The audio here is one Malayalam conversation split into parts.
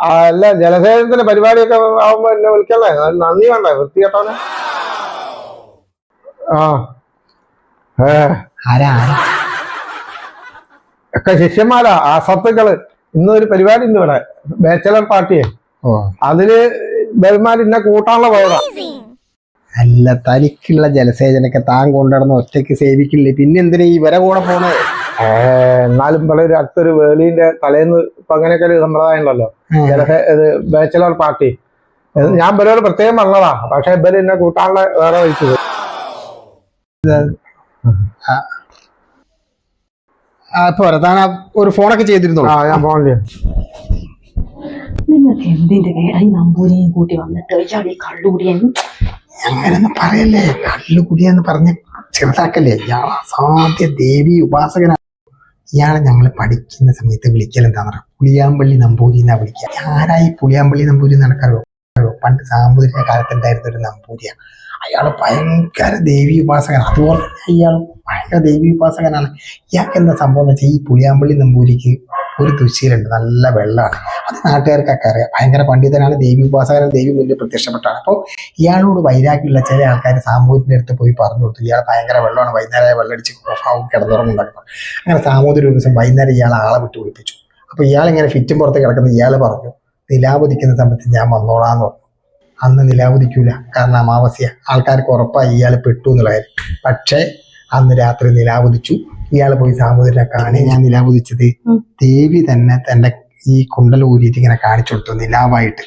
അല്ല ജലസേചനത്തിന്റെ പരിപാടിയൊക്കെ ആവുമ്പോ എന്നെ വിളിക്കല്ലേ? നന്ദി വേണ്ടേ വൃത്തികെട്ടവനെ? ആ. ആരാ? ഒക്കെ ശിഷ്യന്മാരാ ആ സത്തുക്കൾ ഇന്നൊരു പരിപാടി ഉണ്ട് ഇവിടെ ബാച്ചലർ പാർട്ടിയെ അതിൽ ബഹുമാൻ ഇന്നെ കൂട്ടാനുള്ള പോയതാ അല്ല തനിക്കുള്ള ജലസേചനൊക്കെ താൻ കൊണ്ടുനടന്ന് ഒറ്റയ്ക്ക് സേവിക്കില്ലേ? പിന്നെ എന്തിനാ ഈ ഇവരെ കൂടെ പോണേ? എന്നാലും വളരെ ഒരു അടുത്തൊരു വേളീന്റെ തലേന്ന് ഇപ്പൊ അങ്ങനെയൊക്കെ ഒരു സമ്പ്രദായം ഉണ്ടല്ലോ. ഇത് ബാച്ചലർ പാർട്ടി. ഞാൻ ഇവരോട് പ്രത്യേകം വന്നതാ പക്ഷെ ഇവർ എന്നെ കൂട്ടാനുള്ള വേറെ വഹിച്ചത് ആ. പോരാ. താൻ ഒരു ഫോണൊക്കെ ചെയ്തിരുന്നു? ആ ഞാൻ ഫോണിൽ നിങ്ങൾക്ക് എന്തിന്റെ കേടായി നമ്പൂരിയും കൂട്ടി വന്നിട്ട് ഇയാൾ ഈ കള്ളുകൂടിയൻ അങ്ങനെയൊന്നും പറയല്ലേ. കള്ളുകുടിയെന്ന് പറഞ്ഞ് ചെറുതാക്കല്ലേ. ഇയാൾ അസാധ്യ ദേവി ഉപാസകനാണ് ഇയാളെ ഞങ്ങൾ പഠിക്കുന്ന സമയത്ത് വിളിക്കൽ എന്താ പറയുക പുളിയാമ്പള്ളി നമ്പൂരി എന്നാ വിളിക്കുക ആരായി പുളിയാമ്പള്ളി നമ്പൂരി നടക്കാറോ പണ്ട് സാമൂതിരിക കാലത്തുണ്ടായിരുന്ന ഒരു നമ്പൂരിയ അയാൾ ഭയങ്കര ദേവി ഉപാസകൻ അതുപോലെ തന്നെ ഇയാൾ ഭയങ്കര ദേവി ഉപാസകനാണ്. ഇയാൾക്ക് എന്താ സംഭവം എന്ന് വെച്ചാൽ ഈ പുളിയാമ്പള്ളി നമ്പൂരിക്ക് ഒരു തുശീലുണ്ട് നല്ല വെള്ളമാണ് അത് നാട്ടുകാർക്കൊക്കെ അറിയാം. ഭയങ്കര പണ്ഡിതനാണ് ദേവി ഉപാസകനാണ് ദേവി മുന്നിൽ പ്രത്യക്ഷപ്പെട്ടാണ്. അപ്പോൾ ഇയാളോട് വൈരാഗ്യമുള്ള ചില ആൾക്കാർ സാമൂഹ്യത്തിന്റെ അടുത്ത് പോയി പറഞ്ഞു കൊടുത്തു. ഇയാൾ ഭയങ്കര വെള്ളമാണ്. വൈകുന്നേരം വെള്ളടിച്ച് ഓഫാവും കിടന്നുറങ്ങുണ്ടാക്കുന്നു അങ്ങനെ സാമൂതിരി ഒരു ദിവസം വൈകുന്നേരം ഇയാൾ ആളെ വിട്ട് വിളിപ്പിച്ചു. അപ്പോൾ ഇയാൾ ഇങ്ങനെ ഫിറ്റും പുറത്ത് കിടക്കുന്ന. ഇയാൾ പറഞ്ഞു നിലാവധിക്കുന്ന സമയത്ത് ഞാൻ വന്നോളാന്ന് പറഞ്ഞു. അന്ന് നിലാവധിക്കൂല കാരണം അമാവാസ്യ. ആൾക്കാർക്ക് ഉറപ്പായി ഇയാൾ പെട്ടു എന്നുള്ളതായിരുന്നു. പക്ഷേ അന്ന് രാത്രി നിലാവുദിച്ചു ഇയാൾ പോയി സാമൂതിരിനെ കാണേ ഞാൻ നിലാവുദിച്ചത്. ഉം. ദേവി തന്നെ തന്റെ ഈ കുണ്ടൽ ഊരിയിട്ട് ഇങ്ങനെ കാണിച്ചു കൊടുത്തു നിലാവായിട്ട്.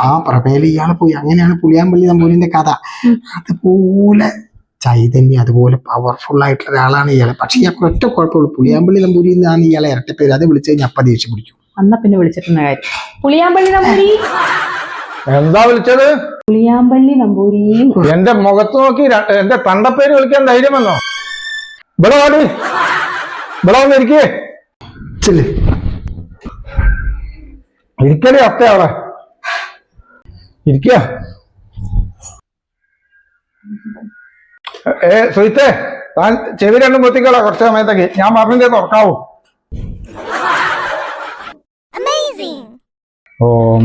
ആ പ്രഭയിൽ ഇയാളെ പോയി. അങ്ങനെയാണ് പുളിയാമ്പള്ളി നമ്പൂരിന്റെ കഥ. അതുപോലെ ചൈതന്യം അതുപോലെ പവർഫുൾ ആയിട്ടുള്ള ഒരാളാണ് ഇയാളെ. പക്ഷെ ഇയാൾക്ക് ഒറ്റ കുഴപ്പമുള്ളൂ. പുളിയാമ്പള്ളി നമ്പൂരി എന്നാണ് ഇയാളെ ഇരട്ടപ്പേര് അത് വിളിച്ചു കഴിഞ്ഞാൽ അപ്പ ദേഷ്യം പിടിക്കും. അന്ന പിന്നെ വിളിച്ചിട്ടുള്ള കാര്യം. പുളിയാമ്പള്ളി നമ്പൂരി എന്താ വിളിച്ചത്? പുളിയാമ്പള്ളി നമ്പൂരി എന്റെ മുഖത്ത് നോക്കി എന്റെ തണ്ടപ്പേര് വിളിക്കാൻ ധൈര്യം വന്നോ? ഇവിടെ വാടി ഇവിടെ വന്നിരിക്കേ ചെല്ല്. ഇരിക്കണേ അത്ത അവിടെ ഇരിക്കുക ഏ സുഹിത്തെ താൻ ചെവി രണ്ടും പൊത്തിക്കളാ കുറച്ച് സമയത്തേക്ക്. ഞാൻ പറഞ്ഞിട്ടേ തുറക്കാവൂ ഓം.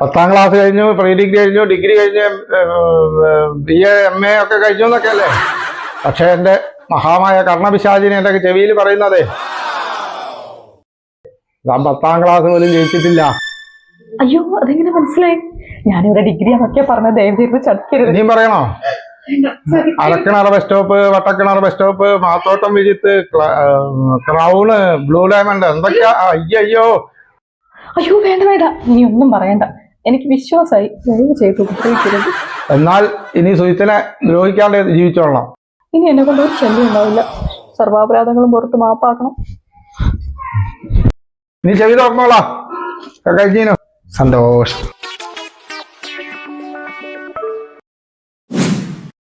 പത്താം ക്ലാസ് കഴിഞ്ഞു പ്രീ ഡിഗ്രി കഴിഞ്ഞു ഡിഗ്രി കഴിഞ്ഞ് ബി എ എം എ ഒക്കെ കഴിഞ്ഞു എന്നൊക്കെ അല്ലേ? പക്ഷെ എന്റെ മഹാമായ കർണപിശാചിനെ എന്റെ ചെവിയിൽ പറയുന്നതേ? ഞാൻ പത്താം ക്ലാസ് പോലും ജയിച്ചിട്ടില്ല. അയ്യോ അതെങ്ങനെ മനസ്സിലായി? ഞാനിവിടെ ഡിഗ്രി അതൊക്കെ പറഞ്ഞ ദയവ് ചെയ്ത് ചതിക്കരുത്. ഇനിയും പറയണോ? Arakkinar bus stop Vattakkinar bus stop Mathottam Vijith crown blue diamond എന്തൊക്കെയാ? അയ്യോ അയ്യോ വേണ്ട വേണ്ട. നീ ഒന്നും പറയണ്ട. എനിക്ക് വിശ്വാസമായി ദയവ് ചെയ്ത് ഉപദ്രവിക്കരുത് എന്നാൽ ഇനി സുഹിത്തിനെ ദ്രോഹിക്കാണ്ട് ജീവിച്ചോളണം. ഇനി എന്നെ കൊണ്ട് ഒരു ശല്യം ഉണ്ടാവില്ല. സർവാപരാധങ്ങളും പുറത്ത് മാപ്പാക്കണം. നീ ചെവി തുറന്നോളാം. സന്തോഷം.